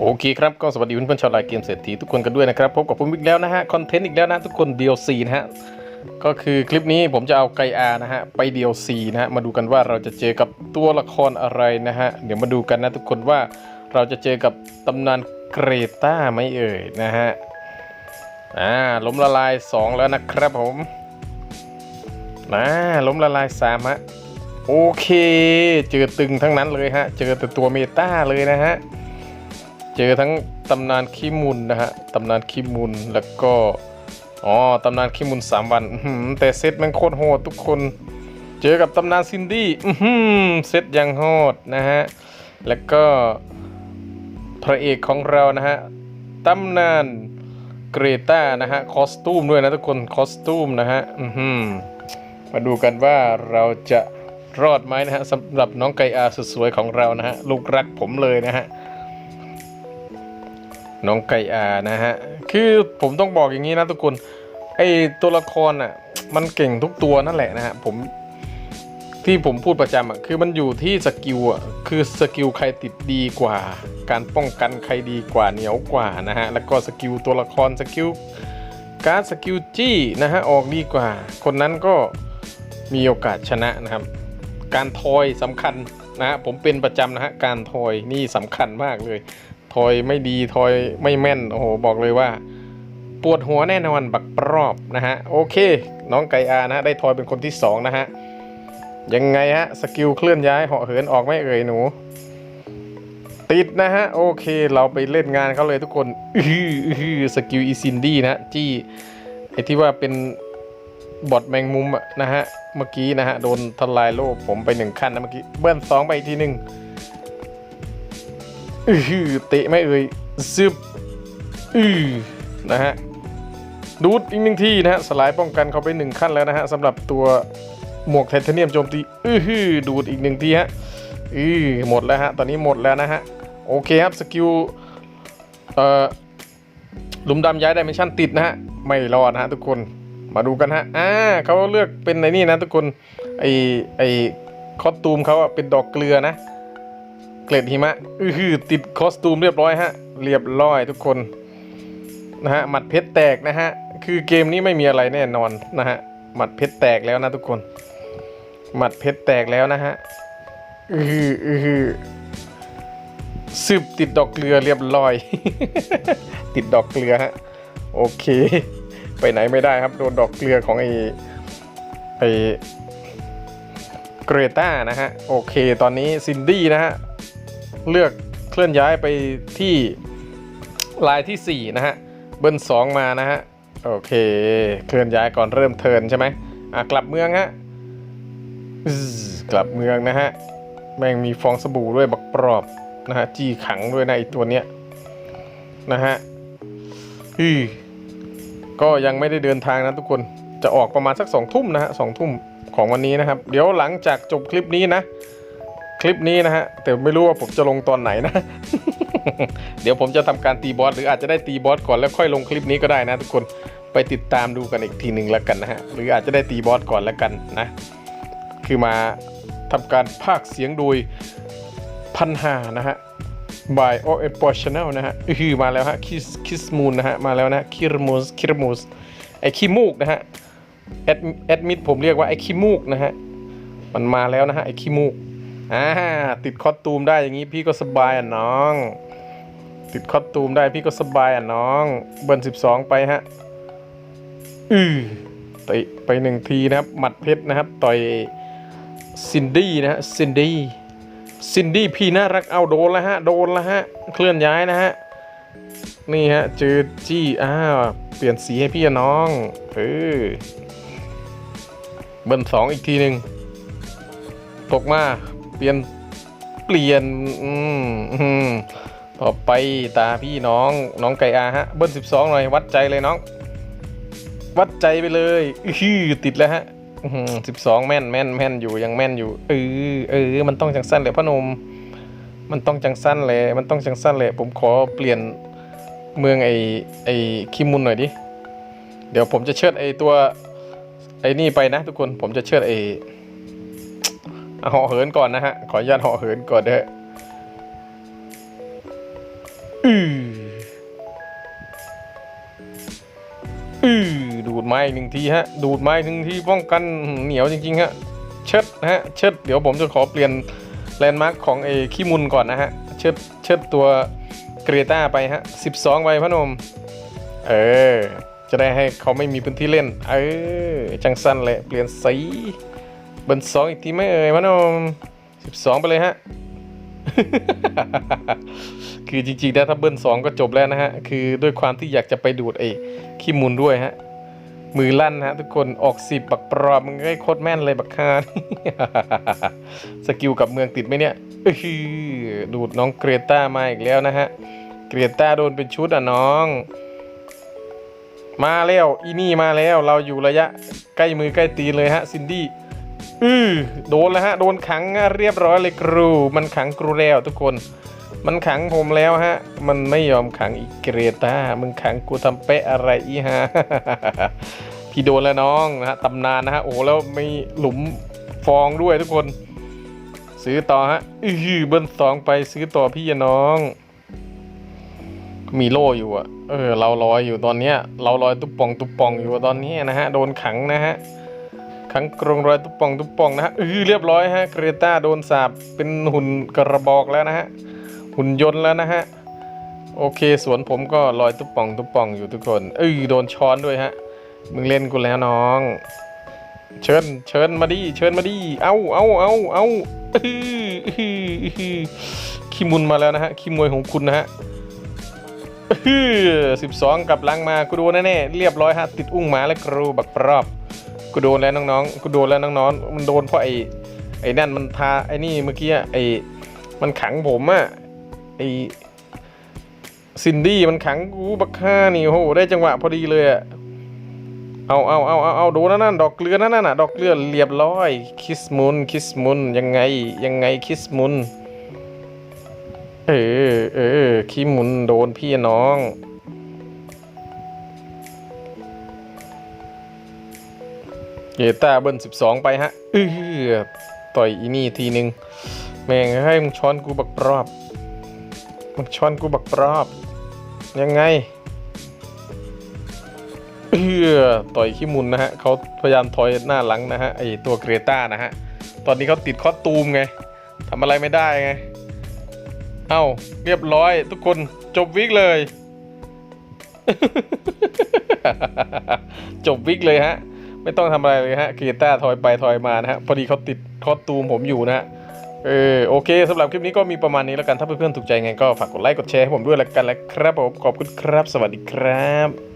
โอเคครับ ก็สวัสดีเพื่อนๆชาวไลน์เกมเศรษฐีทุกคนกันด้วยนะครับ พบกับผมอีกแล้วนะฮะ คอนเทนต์อีกแล้วนะทุกคน DLC นะฮะ ก็คือคลิปนี้ผมจะเอาไกอานะฮะ ไป DLC นะฮะ มาดูกันว่าเราจะเจอกับตัวละครอะไรนะฮะ เดี๋ยวมาดูกันนะทุกคนว่าเราจะเจอกับตำนานเกรตาไหมเอ่ยนะฮะ อ่าล้มละลาย 2 แล้วนะครับผมนะล้มละลาย3ฮะโอเค เจอตึงทั้งนั้นเลยฮะ เจอแต่ตัวเมตาเลยนะฮะ เจอทั้งตำนานขี้มุนนะฮะตำนานขี้มุนแล้วก็อ๋อตำนานขี้มุน 3 วันแต่เซตมันโคตรโหดทุกคน เจอกับตำนานซินดี้เซตยังโหดนะฮะแล้วก็พระเอกของเรานะฮะตำนานเกรตานะฮะคอสตูมด้วยนะทุกคนคอสตูมนะฮะมาดูกันว่าเราจะรอดไหมนะฮะสำหรับน้องไกอาสุดสวยของเรานะฮะลูกรักผมเลยนะฮะ น้องไก่อานะฮะ คือผมต้องบอกอย่างนี้นะทุกคน ไอตัวละครอะ มันเก่งทุกตัวนั่นแหละนะฮะ ผมที่ผมพูดประจำอะ คือมันอยู่ที่สกิลอะ คือสกิลใครติดดีกว่า การป้องกันใครดีกว่าเหนียวกว่านะฮะ แล้วก็สกิลตัวละครสกิลการสกิลจี้นะฮะ ออกดีกว่า คนนั้นก็มีโอกาสชนะนะครับ การทอยสำคัญนะฮะผมเป็นประจำนะฮะ การทอยนี่สำคัญมากเลย ทอยไม่ดีทอยไม่แม่น โอ้โห บอกเลยว่า ปวดหัวแน่นอนบักปรอบนะฮะ โอเค น้องไก่อานะฮะได้ทอยเป็นคนที่ 2 นะฮะ ยังไงฮะ สกิลเคลื่อนย้ายเหาะเหินออกไม่เอ่ยหนู ติดนะฮะ โอเค เราไปเล่นงานเขาเลยทุกคนอืออือสกิลอีซินดี้นะจี้ไอที่ว่าเป็นบอดแมงมุมอะนะฮะ เมื่อกี้นะฮะ โดนทลายโลกผมไปหนึ่งขั้นนะเมื่อกี้ เบิ้ลสองไปอีกทีหนึ่ง อือเตะไม่เอ่ยซึบอือนะฮะดูดอีกหนึ่งทีนะฮะสลายป้องกันเขาไปหนึ่งขั้นแล้วนะฮะสำหรับตัวหมวกไทเทเนียมโจมตีอือหือดูดอีกหนึ่งทีฮะอือหมดแล้วฮะตอนนี้หมดแล้วนะฮะโอเคครับสกิลเอ่อลุมดำย้ายดิเมนชั่นติดนะฮะไม่รอดนะฮะทุกคนมาดูกันฮะอ่าเขาเลือกเป็นในนี่นะทุกคนไอไอคอสตูมเขาเป็นดอกเกลือนะ เกล็ดหิมะอือหือติดคอสตูมเรียบร้อยฮะ เรียบร้อยทุกคนนะฮะหมัดเพชรแตกนะฮะ คือเกมนี้ไม่มีอะไรแน่นอนนะฮะหมัดเพชรแตกแล้วนะทุกคน หมัดเพชรแตกแล้วนะฮะอือหืออือหือซึบติดดอกเกลือเรียบร้อย ติดดอกเกลือฮะโอเค ไปไหนไม่ได้ครับโดนดอกเกลือของไอ้ไอ้เกรตานะฮะ โอเค ตอนนี้ซินดี้นะฮะ เลือกเคลื่อนย้ายไปที่ลายที่ 4 นะฮะ เบิ้ลสองมานะฮะ โอเค เคลื่อนย้ายก่อนเริ่มเทินใช่ไหมอะกลับเมืองฮะกลับเมืองนะฮะ แม่งมีฟองสบู่ด้วยบักปรอบนะฮะ จี้ขังด้วยนะไอตัวเนี้ยนะฮะอือก็ยังไม่ได้เดินทางนะทุกคน จะออกประมาณสักสองทุ่มนะฮะสองทุ่มของวันนี้นะครับ เดี๋ยวหลังจากจบคลิปนี้นะ คลิปนี้นะฮะ แต่ไม่รู้ว่าผมจะลงตอนไหนนะ เดี๋ยวผมจะทำการตีบอสหรืออาจจะได้ตีบอสก่อนแล้วค่อยลงคลิปนี้ก็ได้นะ ทุกคนไปติดตามดูกันอีกทีหนึ่งแล้วกันนะฮะ หรืออาจจะได้ตีบอสก่อนแล้วกันนะ คือมาทำการพากย์เสียงโดยพันหานะฮะ by o e p o r c h a n n e l นะฮะอือหือมาแล้วฮะคิสคิสมูนนะฮะมาแล้วนะคิรมูสคิรมูสไอขี้มูกนะฮะแอดแอดมิดผมเรียกว่าไอขี้มูกนะฮะมันมาแล้วนะฮะไอขี้มูก อ่าติดคอสตูมได้อย่างนี้พี่ก็สบายอะน้อง ติดคอสตูมได้พี่ก็สบายอะน้อง เบิร์นสิบสองไปฮะอือเตะไปหนึ่งทีนะครับ หมัดเพชรนะครับ ต่อยซินดี้นะฮะซินดี้ซินดี้พี่น่ารักเอาโดนแล้วฮะโดนแล้วฮะเคลื่อนย้ายนะฮะนี่ฮะเจอจี้อ้าวเปลี่ยนสีให้พี่อะน้องเออเบิร์นสองอีกทีหนึ่งตกมา เปลี่ยนเปลี่ยนอืมอืมต่อไปตาพี่น้องน้องไก่อาฮะเบิ้ลสิบสองหน่อยวัดใจเลยน้อง วัดใจไปเลยอื้อติดแล้วฮะสิบสองแม่นแม่นแม่นอยู่ยังแม่นอยู่เออเออมันต้องจังสั้นเลยพ่อหนุ่มมันต้องจังสั้นเลยมันต้องจังสั้นเลยผมขอเปลี่ยนเมืองไอไอคิมุนหน่อยดิเดี๋ยวผมจะเชิดไอตัวไอนี่ไปนะทุกคนผมจะเชิดไอ เหาะเหินก่อนนะฮะ ขออนุญาตเหาะเหินก่อนเด้ออืออือดูดไม้หนึ่งทีฮะ ดูดไม้หนึ่งทีป้องกันเหนียวจริงๆฮะ เชิดนะฮะ เชิด เดี๋ยวผมจะขอเปลี่ยนแลนด์มาร์คของเอขี้มุนก่อนนะฮะ เชิด เชิดตัวเกรตาไปฮะ 12ใบพะนม เออ จะได้ให้เขาไม่มีพื้นที่เล่น เออ จังสั้นเลย เปลี่ยนสี เบิร์นสองอีกทีไหม่เอ่ยพะนม12ไปเลยฮะ คือจริงๆนะถ้าเบิ้ลสองก็จบแล้วนะฮะ คือด้วยความที่อยากจะไปดูดไอ้ขี้มุนด้วยฮะ มือลั่นฮะทุกคนออกสิบบักปลอมมึงไอ้โคตรแม่นเลยบักคาสกิลกับเมืองติดไหมเนี่ยดูดน้องเกรตามาอีกแล้วนะฮะ เกรตาโดนเป็นชุดอะน้องมาแล้วอีนี่มาแล้วเราอยู่ระยะใกล้มือใกล้ตีนเลยฮะซินดี้ อือโดนแล้วฮะ โดนขังเรียบร้อยเลยครู มันขังครูแล้วทุกคน มันขังผมแล้วฮะ มันไม่ยอมขังอีกเกรตามึงขังกูทำเป๊ะอะไรอีฮะพี่โดนแล้วน้องนะฮะตำนานนะฮะ โอ้แล้วมีหลุมฟองด้วยทุกคน ซื้อต่อฮะ อือเบิ้ลสองไปซื้อต่อพี่น้อง มีโล่อยู่อะเออ เราลอยอยู่ตอนเนี้ย เราลอยตุ๊บปองตุ๊บปองอยู่ตอนนี้นะฮะ โดนขังนะฮะ ขังกรงรอยตุ๊บป่องตุ๊บป่องนะฮะเออเรียบร้อยฮะเกรตาโดนสาบเป็นหุ่นกระบอกแล้วนะฮะหุ่นยนต์แล้วนะฮะโอเคสวนผมก็ลอยตุ๊บป่องตุ๊บป่องอยู่ทุกคนเออโดนช้อนด้วยฮะมึงเล่นกูแล้วน้อง เชิญเชิญมาดิเชิญมาดิเอาเอาเอาเอาอื้ออเออื้อขี้มุนมาแล้วนะฮะขี้มวยของคุณนะฮะสิบสองกับลังมากูโดนแน่ๆเรียบร้อยฮะติดอุ้งหมาและครูบักปรอบ กูโดนแล้วน้องๆกูโดนแล้วน้องๆมันโดนเพราะไอ้ไอ้นั่นมันทาไอ้นี่เมื่อกี้อะไอ้มันขังผมอะไอ้ซินดี้มันขังกูบักฆ่านี่โหได้จังหวะพอดีเลยอะเอาเอาเอาเอาเอาโดนนนั่นดอกเกลือนั่นน่ะดอกเกลือเรียบร้อย คิสมุนคิสมุนยังไงยังไงคิสมุนเออเออขี้มุนโดนพี่น้อง เกต้าเบิ้ลสิบสองไปฮะเออต่อยอีนี่ทีนึง แม่งให้มึงช้อนกูบักปรอบมึงช้อนกูบักปรอบ ยังไงเออต่อยขี้มุนนะฮะเขาพยายามถอยหน้าหลังนะฮะไอตัวเกรต้านะฮะ ตอนนี้เขาติดคอตูมไงทำอะไรไม่ได้ไง เอ้า เรียบร้อย ทุกคนจบวิกเลย จบวิกเลยฮะ ไม่ต้องทำอะไรเลยฮะเกรตาถอยไปถอยมานะฮะพอดีเขาติดคอสตูมผมอยู่นะฮะเออโอเคสำหรับคลิปนี้ก็มีประมาณนี้แล้วกันถ้าเพื่อนๆถูกใจไงก็ฝากกดไลค์กดแชร์ให้ผมด้วยแล้วกันแล้วครับผมขอบคุณครับ สวัสดีครับ